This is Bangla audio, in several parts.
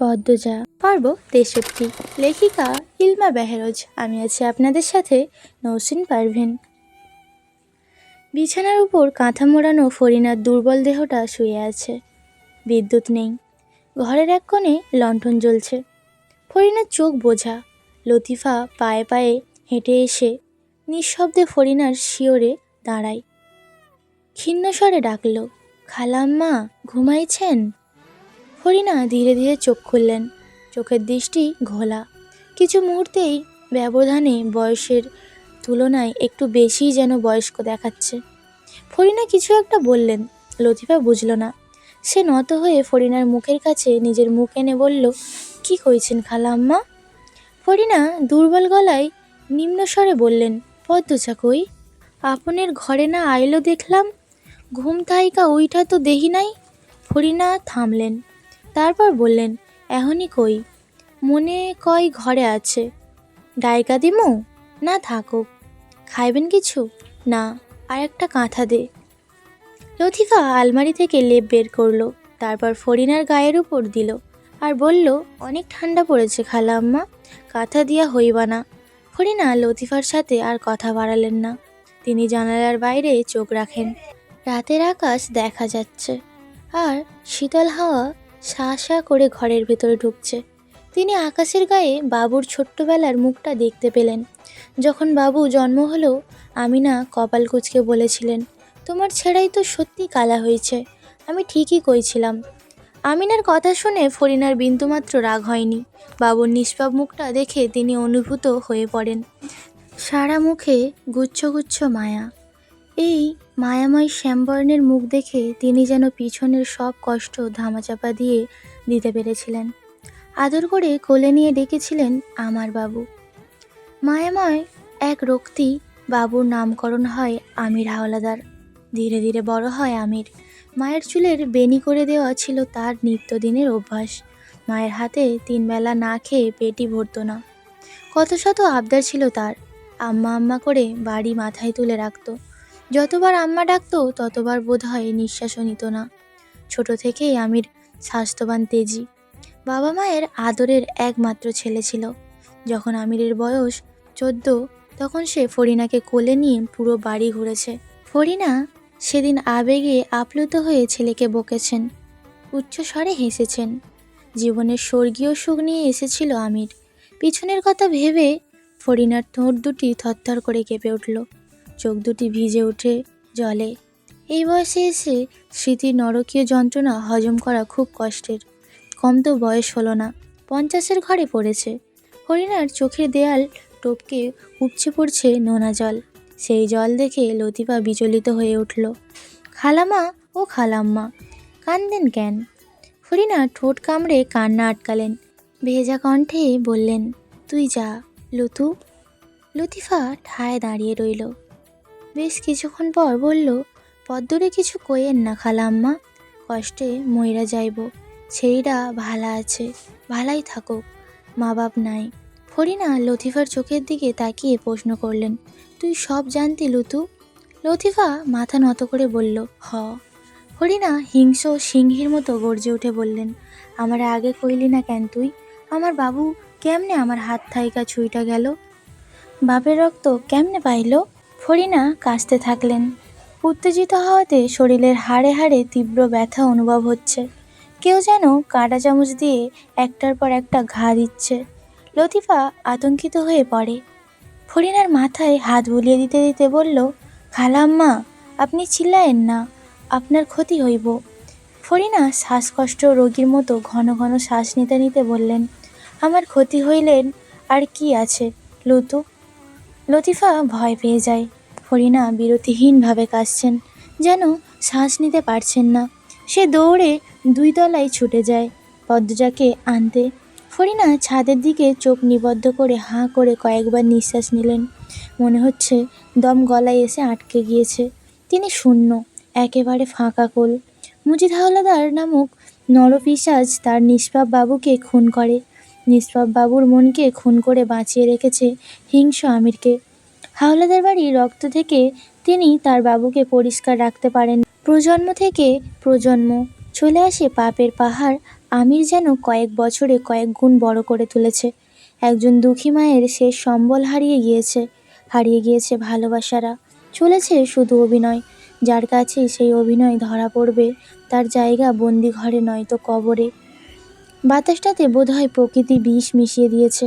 পদ্মজা। পর্ব তেষট্টি। লেখিকা ইলমা বেহেরোজ। আমি আছি আপনাদের সাথে নৌসিন পারভিন। বিছানার উপর কাঁথা মোড়ানো ফরিনার দুর্বল দেহটা শুয়ে আছে। বিদ্যুৎ নেই। ঘরের এক কোণে লণ্ঠন জ্বলছে। ফরিনার চোখ বোঝা। লতিফা পায়ে পায়ে হেঁটে এসে নিঃশব্দে ফরিনার শিওরে দাঁড়ায়। ক্ষীণ স্বরে ডাকল, খালাম্মা, ঘুমাইছেন? হরিণা ধীরে ধীরে চোখ খুললেন। চোখের দৃষ্টি ঘোলা। কিছু মুহূর্তেই ব্যবধানে বয়সের তুলনায় একটু বেশিই যেন বয়স্ক দেখাচ্ছে। ফরিনা কিছু একটা বললেন। লতিফা বুঝল না। সে নত হয়ে ফরিনার মুখের কাছে নিজের মুখ এনে বলল, কি কইছেন খালা আম্মা? ফরিনা দুর্বল গলায় নিম্নস্বরে বললেন, পদ্মচা কই? আপনের ঘরে না আইলো দেখলাম। ঘুম থাইকা ওইটা তো দেহি নাই। ফরিনা থামলেন। তারপর বললেন এখনই কই? মনে কয় ঘরে আছে। ডাইকা দিমু? না থাকুক। খাইবেন কিছু? না আর একটা কাঁথা দে। লথিকা আলমারি থেকে লেপ বের করল, তারপর ফরিনার গায়ের উপর দিল আর বলল, অনেক ঠান্ডা পড়েছে খালা আম্মা, কাঁথা দিয়া হইবা না। ফরিনা লতিফার সাথে আর কথা বাড়ালেন না। তিনি জানালার বাইরে চোখ রাখেন। রাতের আকাশ দেখা যাচ্ছে আর শীতল হাওয়া সা সা করে ঘরের ভেতরে ঢুকছে। তিনি আকাশের গায়ে বাবুর ছোট্টবেলার মুখটা দেখতে পেলেন। যখন বাবু জন্ম হলো, আমিনা কপাল কুচকে বলেছিলেন, তোমার ছেড়াই তো সত্যি কালা হয়েছে। আমি ঠিকই কইছিলাম। আমিনার কথা শুনে ফরিনার বিন্দুমাত্র রাগ হয়নি। বাবুর নিষ্পাপ মুখটা দেখে তিনি অনুভূত হয়ে পড়েন। সারা মুখে গুচ্ছ গুচ্ছ মায়া। এই মায়াময় শ্যামবর্ণের মুখ দেখে তিনি যেন পিছনের সব কষ্ট ধামাচাপা দিয়ে দিতে পেরেছিলেন। আদর করে কোলে নিয়ে ডেকেছিলেন আমার বাবু। মায়াময় এক রক্তি বাবুর নামকরণ হয় আমির হাওলাদার। ধীরে ধীরে বড় হয় আমির। মায়ের চুলের বেনি করে দেওয়া ছিল তার নিত্যদিনের অভ্যাস। মায়ের হাতে তিনবেলা না খেয়ে পেটি ভরতো না। কত শত আবদার ছিল তার। আম্মা আম্মা করে বাড়ি মাথায় তুলে রাখতো। যতবার আম্মা ডাকতো, ততবার বোধ হয় নিঃশ্বাসও নিত না। ছোট থেকেই আমির স্বাস্থ্যবান তেজি। বাবা মায়ের আদরের একমাত্র ছেলে ছিল। যখন আমিরের বয়স চোদ্দ, তখন সে ফরিনাকে কোলে নিয়ে পুরো বাড়ি ঘুরেছে। ফরিনা সেদিন আবেগে আপ্লুত হয়ে ছেলেকে বকেছেন। উচ্চস্বরে হেসেছেন জীবনের স্বর্গীয় সুখ নিয়ে এসেছিল আমির। পিছনের কথা ভেবে ফরিনার ঠোঁট দুটি থরথর করে কেঁপে উঠল। চোখ দুটি ভিজে ওঠে জলে। এই বয়সে এসে স্মৃতির নরকীয় যন্ত্রণা হজম করা খুব কষ্টের। কম তো বয়স হলো না, পঞ্চাশের ঘরে পড়েছে। হরিণার চোখের দেয়াল টপকে উপচে পড়ছে নোনা জল। সেই জল দেখে লতিফা বিচলিত হয়ে উঠল। খালামা ও খালাম্মা, কান্দেন কেন? হরিণা ঠোঁট কামড়ে কান্না আটকালেন। ভেজা কণ্ঠে বললেন, তুই যা, লতু। লতিফা ঠায় দাঁড়িয়ে রইল। বেশ কিছুক্ষণ পর বলল, পদ্মরে কিছু কইেন না খালাম্মা কষ্টে ময়রা যাইব। ছেড়িরা ভালা আছে, ভালাই থাকুক। মা বাপ নাই। ফরিনা লতিফার চোখের দিকে তাকিয়ে প্রশ্ন করলেন, তুই সব জানতি লুতু? লতিফা মাথা নত করে বলল, হ। হরিণা হিংস সিংহীর মতো গর্জে উঠে বললেন, আমার আগে কইলি না কেন তুই? আমার বাবু কেমনে আমার হাত থাইকা ছুঁইটা গেল? বাপের রক্ত কেমনে পাইল? ফরিনা কাশতে থাকলেন। উত্তেজিত হওয়াতে শরীরের হাড়ে হাড়ে তীব্র ব্যথা অনুভব হচ্ছে। কেউ যেন কাঁটা চামচ দিয়ে একটার পর একটা ঘা দিচ্ছে। লতিফা আতঙ্কিত হয়ে পড়ে। ফরিনার মাথায় হাত বুলিয়ে দিতে দিতে বলল, খালাম্মা, আপনি চিল্লায়েন না, আপনার ক্ষতি হইব। ফরিনা শ্বাসকষ্ট রোগীর মতো ঘন ঘন শ্বাস নিতে নিতে বললেন, আমার ক্ষতি হইলেন, আর কি আছে, লুতু? লতিফা ভয় পেয়ে যায়। ফরিনা বিরতিহীনভাবে কাশছেন যেন শ্বাস নিতে পারছেন না। সে দৌড়ে দুই তলায় ছুটে যায়, পদ্মজাকে আনতে। ফরিনা ছাদের দিকে চোখ নিবদ্ধ করে হাঁ করে কয়েকবার নিঃশ্বাস নিলেন। মনে হচ্ছে দম গলায় এসে আটকে গিয়েছে। তিনি শূন্য, একেবারে ফাঁকা কোল। মুজিদ হাওলাদার নামক নরপিসাজ তার নিষ্পাপ বাবুকে খুন করে। নিষ্পাপ বাবুর মনকে খুন করে বাঁচিয়ে রেখেছে হিংস্র আমিরকে। হাওলাদার বাড়ির রক্ত থেকে তিনি তার বাবুকে পরিষ্কার রাখতে পারেন। প্রজন্ম থেকে প্রজন্ম চলে আসে পাপের পাহাড়। আমির যেন কয়েক বছরে কয়েক গুণ বড় করে তুলেছে। একজন দুঃখী মায়ের শেষ সম্বল হারিয়ে গিয়েছে হারিয়ে গিয়েছে ভালোবাসারা। চলেছে শুধু অভিনয়। যার কাছে সেই অভিনয় ধরা পড়বে, তার জায়গা বন্দি ঘরে নয়তো কবরে। বাতাসটাতে বোধহয় প্রকৃতি বিষ মিশিয়ে দিয়েছে।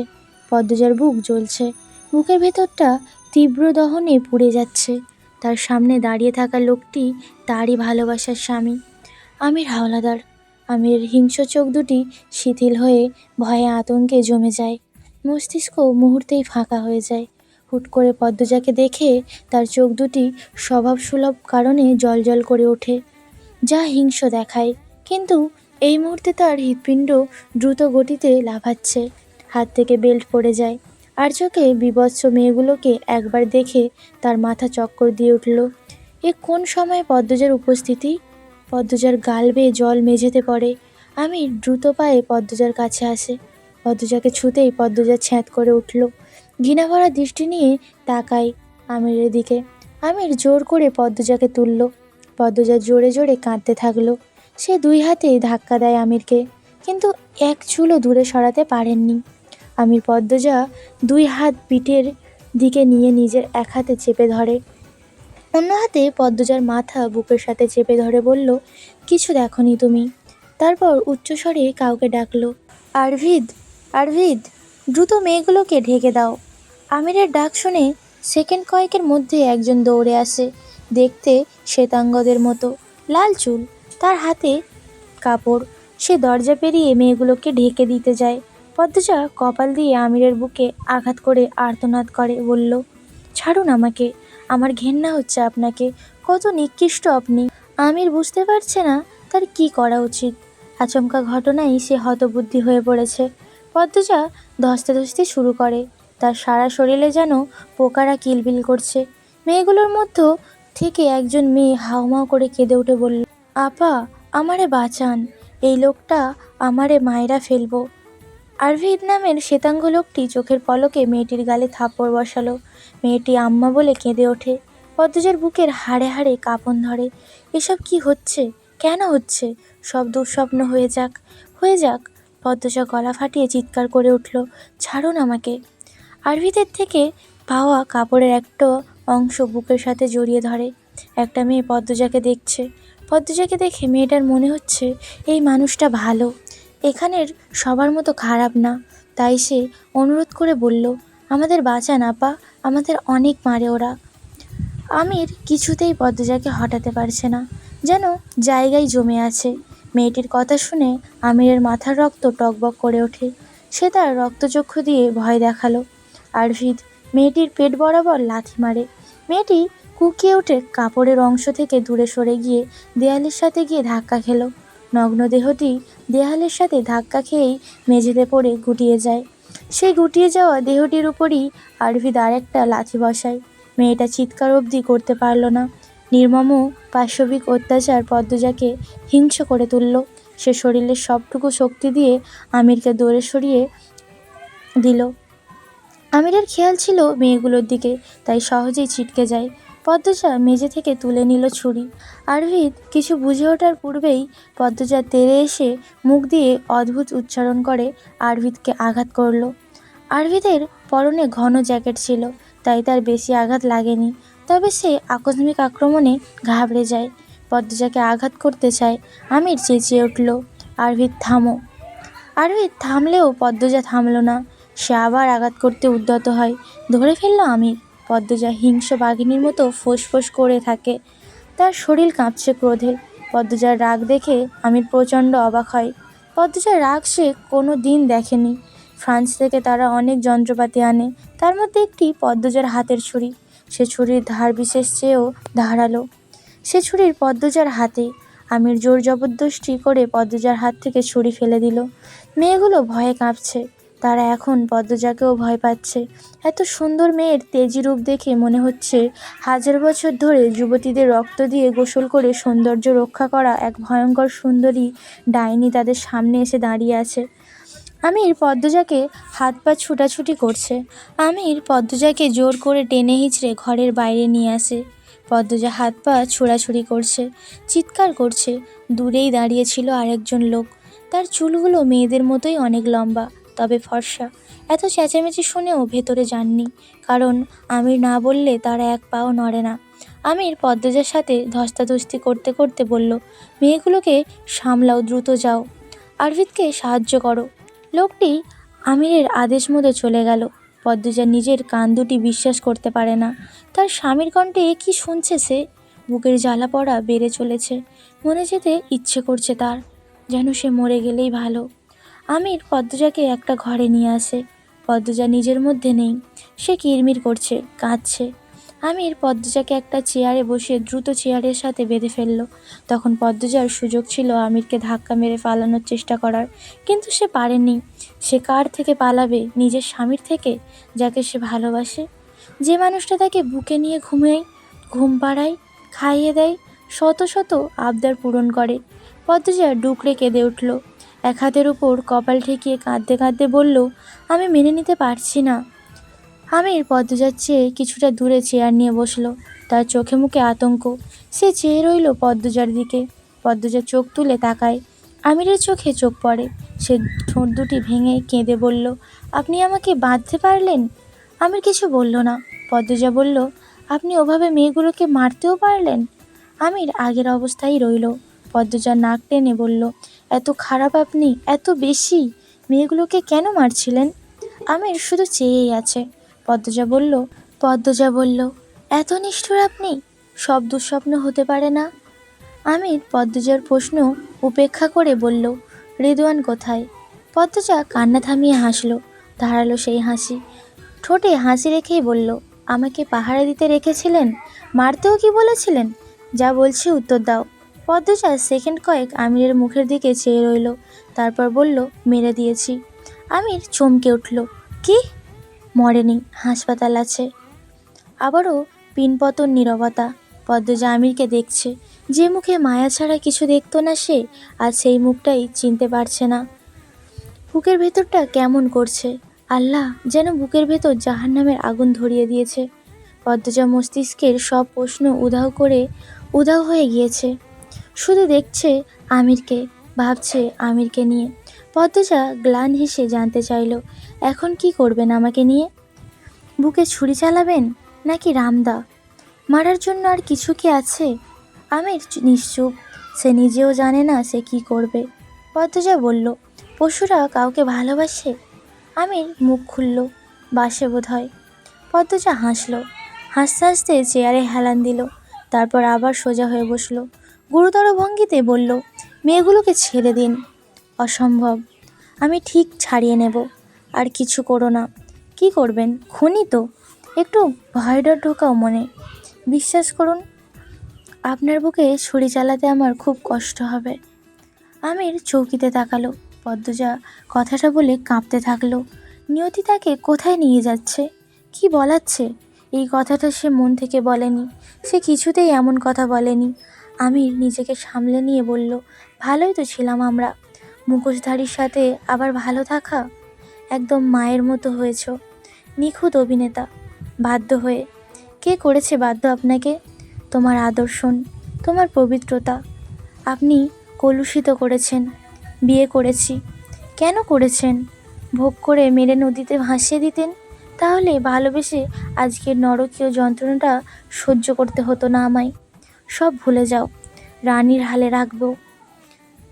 পদ্মজার বুক জ্বলছে। বুকের ভেতরটা তীব্র দহনে পুড়ে যাচ্ছে। তার সামনে দাঁড়িয়ে থাকা লোকটি তারই ভালোবাসার স্বামী। আমির হাওলাদার। আমির হিংস্র চোখ দুটি শিথিল হয়ে ভয়ে আতঙ্কে জমে যায়। মস্তিষ্ক মুহূর্তেই ফাঁকা হয়ে যায়। হুট করে পদ্মজাকে দেখে তার চোখ দুটি স্বভাবসুলভ কারণে জলজল করে ওঠে। যা হিংস্র দেখায়, কিন্তু এই মুহূর্তে তার হৃৎপিণ্ড দ্রুত গতিতে লাফাচ্ছে। হাত থেকে বেল্ট পড়ে যায়। আর চোখে মেয়েগুলোকে একবার দেখে তার মাথা চক্কর দিয়ে উঠল। এ কোন সময় পদ্মজার উপস্থিতি? পদ্মজার গাল বেয়ে জল মেঝেতে পড়ে। আমি দ্রুত পায়ে পদ্মজার কাছে আসে। পদ্মজাকে ছুতেই পদ্মজা ছ্যাঁত করে উঠল। ঘৃণা ভরা দৃষ্টি নিয়ে তাকাই আমিরের দিকে। আমির জোর করে পদ্মজাকে তুলল। পদ্মজা জোরে জোরে কাঁদতে থাকল। সে দুই হাতে ধাক্কা দেয় আমিরকে, কিন্তু এক চুলও দূরে সরাতে পারেননি। আমির পদ্মজা দুই হাত পিঠের দিকে নিয়ে নিজের এক হাতে চেপে ধরে। অন্য হাতে পদ্মজার মাথা বুকের সাথে চেপে ধরে বলল, কিছু দেখনি তুমি। তারপর উচ্চস্বরে কাউকে ডাকলো, আরভিদ আরভিদ, দ্রুত মেয়েগুলোকে ঢেকে দাও। আমিরের ডাক শুনে সেকেন্ড কয়েকের মধ্যে একজন দৌড়ে আসে, দেখতে শ্বেতাঙ্গদের মতো। লাল চুল তার হাতে কাপড়। সে দরজা পেরিয়ে মেয়েগুলোকে ঢেকে দিতে যায়। পদ্মজা কপাল দিয়ে আমিরের বুকে আঘাত করে আর্তনাদ করে, বলল, ছাড়ুন আমাকে। আমার ঘেন্না হচ্ছে আপনাকে। কত নিকৃষ্ট আপনি। আমির বুঝতে পারছে না তার কি করা উচিত। আচমকা ঘটনায় সে হতবুদ্ধি হয়ে পড়েছে। পদ্মজা ধস্তে ধস্তে শুরু করে। তার সারা শরীরে যেন পোকারা কিলবিল করছে। মেয়েগুলোর মধ্য থেকে একজন মেয়ে হাউমাউ করে কেঁদে উঠে বলল আপা, আমারে বাঁচান। এই লোকটা আমারে মায়েরা ফেলব। আরভিদ নামের শ্বেতাঙ্গ লোকটি চোখের পলকে মেয়েটির গালে থাপ্পড় বসালো। মেয়েটি আম্মা বলে কেঁদে ওঠে। পদ্মজার বুকের হাড়ে হাড়ে কাঁপন ধরে। এসব কি হচ্ছে? কেন হচ্ছে? সব দুঃস্বপ্ন হয়ে যাক। হয়ে যাক। পদ্মজা গলা ফাটিয়ে চিৎকার করে উঠল, ছাড়ুন আমাকে। আরভিদের থেকে পাওয়া কাপড়ের একটা অংশ বুকের সাথে জড়িয়ে ধরে। একটা মেয়ে পদ্মজাকে দেখছে। পদ্মজাকে দেখে মেয়েটার মনে হচ্ছে এই মানুষটা ভালো। এখানের সবার মতো খারাপ না। তাই সে অনুরোধ করে বলল, আমাদের বাঁচা না পা আমাদের অনেক মারে ওরা। আমির কিছুতেই পদ্মজাকে হটাতে পারছে না। যেন জায়গায় জমে আছে। মেয়েটির কথা শুনে আমিরের মাথার রক্ত টকবক করে ওঠে। সে তার রক্তচক্ষু দিয়ে ভয় দেখাল। আরভিদ মেয়েটির পেট বরাবর লাথি মারে। মেয়েটি কুকিয়ে উঠে কাপড়ের অংশ থেকে দূরে সরে গিয়ে দেয়ালের সাথে গিয়ে ধাক্কা খেলো। নগ্ন দেহটি দেয়ালের সাথে ধাক্কা খেয়েই মেঝেতে পড়ে গুটিয়ে যায়। সেই গুটিয়ে যাওয়া দেহটির উপরই আরভিদ আরেকটা লাথি বসায়। মেয়েটা চিৎকার অবধি করতে পারল না। নির্মম পাশবিক অত্যাচার পদ্মজাকে হিংস্র করে তুলল। সে শরীরের সবটুকু শক্তি দিয়ে আমিরকে দৌড়ে সরিয়ে দিল। আমিরের খেয়াল ছিল মেয়েগুলোর দিকে, তাই সহজেই ছিটকে যায়। পদ্মজা মেঝে থেকে তুলে নিল ছুরি। আরভিদ কিছু বুঝে ওঠার পূর্বেই পদ্মজা তেড়ে এসে মুখ দিয়ে অদ্ভুত উচ্চারণ করে আরভিদকে আঘাত করল। আরভিদের পরনে ঘন জ্যাকেট ছিল, তাই তার বেশি আঘাত লাগেনি। তবে সে আকস্মিক আক্রমণে ঘাবড়ে যায়। পদ্মজাকে আঘাত করতে চায়, আমির চেঁচিয়ে উঠল আরভিদ থামো। আরভিদ থামলেও পদ্মজা থামলো না। সে আবার আঘাত করতে উদ্যত হয়, ধরে ফেলল আমির। পদ্মজা হিংস্র বাঘিনীর মতো ফোঁস করে থাকে। তার শরীর কাঁপছে ক্রোধে পদ্মজার রাগ দেখে আমি প্রচণ্ড অবাক হয় পদ্মজার রাগ সে কোনো দিন দেখেনি। ফ্রান্স থেকে তারা অনেক যন্ত্রপাতি আনে। তার মধ্যে একটি পদ্মজার হাতের ছুরি। সে ছুরির ধার বিশেষ চেয়েও ধারালো। সে ছুরির পদ্মজার হাতে। আমির জোর জবরদস্তি করে পদ্মজার হাত থেকে ছুরি ফেলে দিল। মেয়েগুলো ভয়ে কাঁপছে। তারা এখন পদ্মজাকেও ভয় পাচ্ছে। এত সুন্দর মেয়ের তেজি রূপ দেখে মনে হচ্ছে হাজার বছর ধরে যুবতীদের রক্ত দিয়ে গোসল করে সৌন্দর্য রক্ষা করা এক ভয়ঙ্কর সুন্দরী ডাইনি তাদের সামনে এসে দাঁড়িয়ে আছে। আমির পদ্মজাকে হাত পা ছুটাছুটি করছে। আমির পদ্মজাকে জোর করে টেনে হিঁচড়ে ঘরের বাইরে নিয়ে আসে। পদ্মজা হাত পা ছোড়াছুড়ি করছে, চিৎকার করছে। দূরেই দাঁড়িয়ে ছিল আরেকজন লোক। তার চুলগুলো মেয়েদের মতোই অনেক লম্বা। তবে ফর্সা। এত চেঁচামেচি শুনেও ভেতরে যাননি, কারণ আমির না বললে তারা এক পাও নড়ে না। আমির পদ্মজার সাথে ধস্তাধস্তি করতে করতে বলল, মেয়েগুলোকে সামলাও, দ্রুত যাও। আরভিদকে সাহায্য করো। লোকটি আমিরের আদেশ মতো চলে গেল। পদ্মজা নিজের কান দুটি বিশ্বাস করতে পারে না। তার স্বামীর কণ্ঠে কি শুনছে সে? বুকের জ্বালা পড়া বেড়ে চলেছে। মনে যেতে ইচ্ছে করছে তার, যেন সে মরে গেলেই ভালো। আমির পদ্মজাকে একটা ঘরে নিয়ে আসে। পদ্মজা নিজের মধ্যে নেই। সে কিরমির করছে, কাঁদছে। আমির পদ্মজাকে একটা চেয়ারে বসিয়ে দ্রুত চেয়ারের সাথে বেঁধে ফেলল। তখন পদ্মজার সুযোগ ছিল আমিরকে ধাক্কা মেরে পালানোর চেষ্টা করার। কিন্তু সে পারেনি। সে কার থেকে পালাবে, নিজের স্বামীর থেকে, যাকে সে ভালোবাসে? যে মানুষটা তাকে বুকে নিয়ে ঘুমায়, ঘুম পাড়ায়, খাইয়ে দেয়, শত শত আবদার পূরণ করে। পদ্মজা ডুকরে কেঁদে উঠল। এক হাতের উপর কপাল ঠেকিয়ে কাঁদতে কাঁদতে বলল, আমি মেনে নিতে পারছি না। আমির পদ্মজার চেয়ে কিছুটা দূরে চেয়ার নিয়ে বসল, তার চোখে মুখে আতঙ্ক। সে চেয়ে রইল পদ্মজার দিকে। পদ্মজার চোখ তুলে তাকায়। আমিরের চোখে চোখ পড়ে। সে ঠোঁট দুটি ভেঙে কেঁদে বলল, আপনি আমাকে বাঁধতে পারলেন? আমির কিছু বলল না। পদ্মজা বলল, আপনি ওভাবে মেয়েগুলোকে মারতেও পারলেন? আমির আগের অবস্থায় রইল। পদ্মজা নাক টেনে বলল এত খারাপ আপনি? এত বেশি? মেয়েগুলোকে কেন মারছিলেন? আমির শুধু চেয়েই আছে। পদ্মজা বলল পদ্মজা বলল, এত নিষ্ঠুর আপনি? সব দুঃস্বপ্ন হতে পারে না? আমির পদ্মজার প্রশ্ন উপেক্ষা করে বলল, রেদওয়ান কোথায়? পদ্মজা কান্না থামিয়ে হাসলো, ধারালো সেই হাসি। ঠোঁটে হাসি রেখেই বলল, আমাকে পাহারা দিতে রেখেছিলেন? মারতেও কি বলেছিলেন? যা বলছি উত্তর দাও। পদ্মজা সেকেন্ড কয়েক আমিরের মুখের দিকে চেয়ে রইল। তারপর বলল, মেরে দিয়েছি। আমির চমকে উঠল, কি? মরেনি, হাসপাতাল আছে। আবারও পিনপতন নীরবতা, পদ্মজা আমিরকে দেখছে। যে মুখে মায়া ছাড়া কিছু দেখতো না সে, আর সেই মুখটাই চিনতে পারছে না। বুকের ভেতরটা কেমন করছে? আল্লাহ, যেন বুকের ভেতর জাহান্নামের আগুন ধরিয়ে দিয়েছে। পদ্মজা মস্তিষ্কের সব প্রশ্ন উধাও করে, উধাও হয়ে গিয়েছে। শুধু দেখছে আমিরকে, ভাবছে আমিরকে নিয়ে। পদ্মজা গ্লান হেসে জানতে চাইল, এখন কি করবেন আমাকে নিয়ে? বুকে ছুরি চালাবেন নাকি রামদা? মারার জন্য আর কিছু কি আছে? আমির নিশ্চুপ, সে নিজেও জানে না সে কি করবে। পদ্মজা বলল, পশুরা কাউকে ভালোবাসে? আমির মুখ খুলল, বাসে বোধ হয় পদ্মজা হাসলো, হাসতে হাসতে চেয়ারে হেলান দিল, তারপর আবার সোজা হয়ে বসল। গুরুতর ভঙ্গিতে বলল, মেয়েগুলোকে ছেড়ে দিন। অসম্ভব। আমি ঠিক ছাড়িয়ে নেব। আর কিছু করো না। কি করবেন? খুনি তো। একটু ভয় ডর ঢোকাও মনে। বিশ্বাস করুন, আপনার বুকে ছুরি চালাতে আমার খুব কষ্ট হবে। আমির চৌকিতে তাকালো। পদ্মজা কথাটা বলে কাঁপতে থাকল। নিয়তি তাকে কোথায় নিয়ে যাচ্ছে? কি বলাচ্ছে? এই কথাটা সে মন থেকে বলেনি। সে কিছুতেই এমন কথা বলেনি। আমির নিজেকে সামলে নিয়ে বলল, ভালোই তো ছিলাম আমরা। মুখোশধারীর সাথে আবার ভালো থাকা? একদম মায়ের মতো হয়েছ। নিখুঁত অভিনেতা। বাধ্য হয়ে। কে করেছে বাধ্য আপনাকে? তোমার আদর্শন, তোমার পবিত্রতা। আপনি কলুষিত করেছেন। বিয়ে করেছি। কেন করেছেন? ভোগ করে মেরে নদীতে ভাসিয়ে দিতেন? তাহলে ভালোবেসে আজকের নরকীয় যন্ত্রণাটা সহ্য করতে হতো না আমায়। সব ভুলে যাও। রানীর হালে রাখব।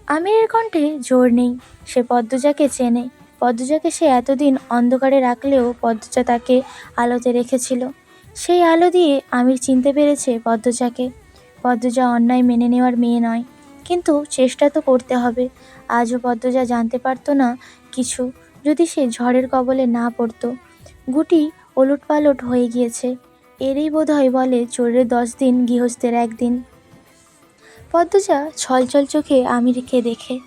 আমিরের কণ্ঠে জোর নেই। সে পদ্মজাকে চেনে। পদ্মজাকে সে এতদিন অন্ধকারে রাখলেও পদ্মজা তাকে আলোতে রেখেছিল। সেই আলো দিয়ে আমির চিনতে পেরেছে পদ্মজাকে। পদ্মজা অন্যায় মেনে নেওয়ার মেয়ে নয়। কিন্তু চেষ্টা তো করতে হবে। আজও পদ্মজা জানতে পারতো না কিছু। যদি সে ঝড়ের কবলে না পড়তো, গুটি ওলট পালট হয়ে গিয়েছে। এরই বোধ হয় বলে চোরের দশ দিন গৃহস্থের একদিন। পদ্মজা ছলছল চোখে আমিরকে দেখে।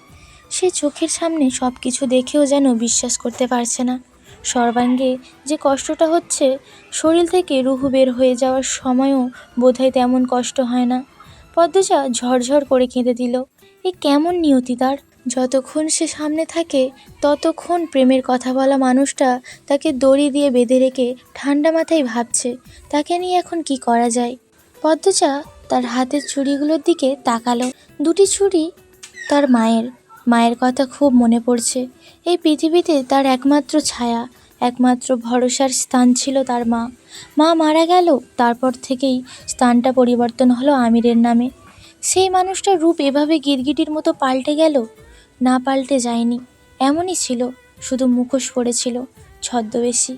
সে চোখের সামনে সব কিছু দেখেও যেন বিশ্বাস করতে পারছে না। সর্বাঙ্গে যে কষ্টটা হচ্ছে, শরীর থেকে রুহু বের হয়ে যাওয়ার সময়ও বোধহয় তেমন কষ্ট হয় না। পদ্মজা ঝরঝর করে কেঁদে দিল। এ কেমন নিয়তি তার? যতক্ষণ সে সামনে থাকে, ততক্ষণ প্রেমের কথা বলা মানুষটা তাকে দড়ি দিয়ে বেঁধে রেখে ঠান্ডা মাথায় ভাবছে, তাকে নিয়ে এখন কি করা যায়? পদ্মজা তার হাতের ছুরিগুলোর দিকে তাকালো। দুটি ছুরি তার মায়ের। মায়ের কথা খুব মনে পড়ছে। এই পৃথিবীতে তার একমাত্র ছায়া, একমাত্র ভরসার স্থান ছিল তার মা। মা মারা গেল, তারপর থেকেই স্থানটা পরিবর্তন হলো আমিরের নামে। সেই মানুষটার রূপ এভাবে গিরগিটির মতো পাল্টে গেল? না পাল্টে যায়নি। এমনই ছিল, শুধু মুখোশ পড়েছিল ছদ্মবেশী।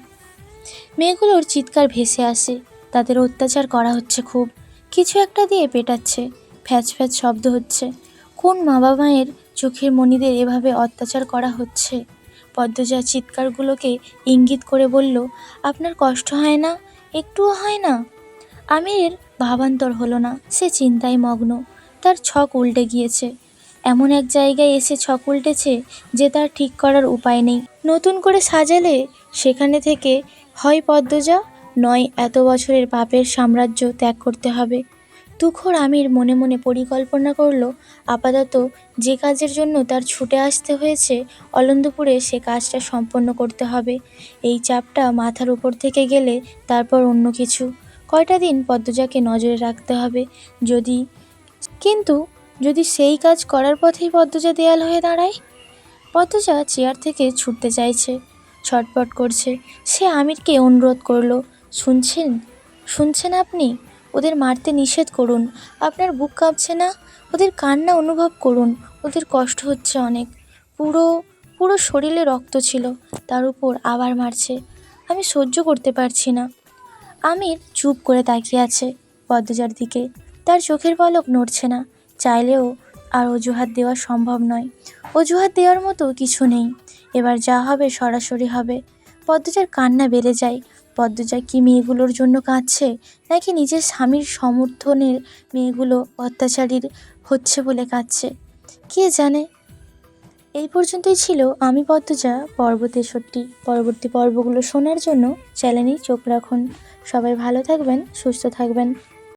মেয়েগুলোর চিৎকার ভেসে আসে, তাদের অত্যাচার করা হচ্ছে খুব। কিছু একটা দিয়ে পেটাচ্ছে, ফ্যাচ ফ্যাচ শব্দ হচ্ছে। কোন মা বাবায়ের চোখের মণিদের এভাবে অত্যাচার করা হচ্ছে? পদ্মজা চিৎকারগুলোকে ইঙ্গিত করে বলল, আপনার কষ্ট হয় না? একটুও হয় না? আমিরের ভাবান্তর হলো না, সে চিন্তায় মগ্ন। তার ছক উল্টে গিয়েছে। এমন এক জায়গায় এসে ছক উল্টেছে যে তার ঠিক করার উপায় নেই। নতুন করে সাজালে সেখানে থেকে, হয় পদ্মজা, নয় এত বছরের পাপের সাম্রাজ্য ত্যাগ করতে হবে। তুখোর আমির মনে মনে পরিকল্পনা করল, আপাতত যে কাজের জন্য তার ছুটে আসতে হয়েছে, অলন্দপুরে সে কাজটা সম্পন্ন করতে হবে। এই চাপটা মাথার উপর থেকে গেলে তারপর অন্য কিছু। কয়টা দিন পদ্মজাকে নজরে রাখতে হবে, যদি কিন্তু যদি সেই কাজ করার পথেই পদ্মজা দেয়াল হয়ে দাঁড়ায়? পদ্মজা চেয়ার থেকে ছুটতে চাইছে, ছটপট করছে। সে আমিরকে অনুরোধ করল, শুনছেন? শুনছেন আপনি? ওদের মারতে নিষেধ করুন। আপনার বুক কাঁপছে না? ওদের কান্না অনুভব করুন। ওদের কষ্ট হচ্ছে অনেক। পুরো পুরো শরীরে রক্ত ছিল। তার উপর আবার মারছে। আমি সহ্য করতে পারছি না। আমির চুপ করে তাকিয়ে আছে পদ্মজার দিকে। তার চোখের পলক নড়ছে না। চাইলেও আর অজুহাত দেওয়া সম্ভব নয়। অজুহাত দেওয়ার মতো কিছু নেই। এবার যা হবে সরাসরি হবে। পদ্মজার কান্না বেড়ে যায়। পদ্মজা কি মেয়েগুলোর জন্য কাঁদছে, নাকি নিজের স্বামীর সমর্থনের মেয়েগুলো অত্যাচারীর হচ্ছে বলে কাঁদছে? কে জানে? এই পর্যন্তই ছিল আমি পদ্মজা পর্ব তেষট্টি পরবর্তী পর্বগুলো শোনার জন্য চ্যানেলেই চোখ রাখুন। সবাই ভালো থাকবেন, সুস্থ থাকবেন।